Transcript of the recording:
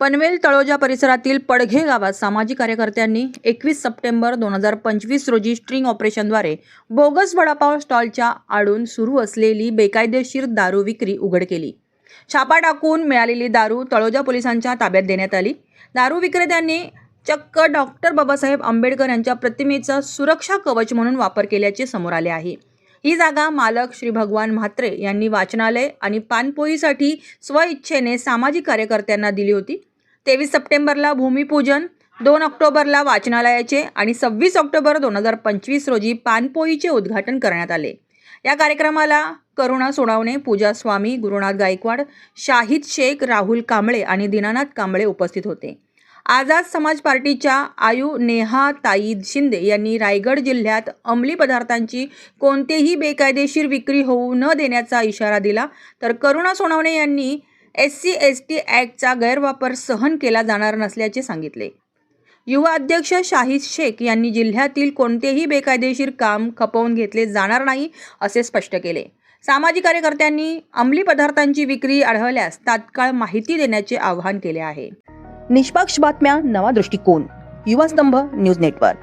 पनवेल तळोजा परिसरातील पडघे गावात सामाजिक कार्यकर्त्यांनी एकवीस सप्टेंबर दोन हजार पंचवीस रोजी स्ट्रिंग ऑपरेशनद्वारे बोगस वडापाव स्टॉलच्या आडून सुरू असलेली बेकायदेशीर दारू विक्री उघड केली. छापा टाकून मिळालेली दारू तळोजा पोलिसांच्या ताब्यात देण्यात आली. दारू विक्रेत्यांनी चक्क डॉक्टर बाबासाहेब आंबेडकर यांच्या प्रतिमेचा सुरक्षा कवच म्हणून वापर केल्याचे समोर आले आहे. ही जागा मालक श्री भगवान म्हात्रे यांनी वाचनालय आणि पानपोईसाठी स्वइच्छेने सामाजिक कार्यकर्त्यांना दिली होती. तेवीस सप्टेंबरला भूमिपूजन दोन ऑक्टोबरला वाचनालयाचे आणि सव्वीस ऑक्टोबर दोन हजार पंचवीस रोजी पानपोईचे उद्घाटन करण्यात आले. या कार्यक्रमाला करुणा सोनावणे पूजा स्वामी गुरुनाथ गायकवाड शाहिद शेख राहुल कांबळे आणि दीनानाथ कांबळे उपस्थित होते. आझाद समाज पार्टीच्या आयु नेहा ताईद शिंदे यांनी रायगड जिल्ह्यात अंमली पदार्थांची कोणतेही बेकायदेशीर विक्री होऊ न देण्याचा इशारा दिला. तर करुणा सोनवणे यांनी एस सी एस टी ॲक्टचा गैरवापर सहन केला जाणार नसल्याचे सांगितले. युवा अध्यक्ष शाहिद शेख यांनी जिल्ह्यातील कोणतेही बेकायदेशीर काम खपवून घेतले जाणार नाही असे स्पष्ट केले. सामाजिक कार्यकर्त्यांनी अंमली पदार्थांची विक्री आढळल्यास तात्काळ माहिती देण्याचे आवाहन केले आहे. निष्पक्ष बातम्या नवा दृष्टिकोन. युवा स्तंभ न्यूज नेटवर्क.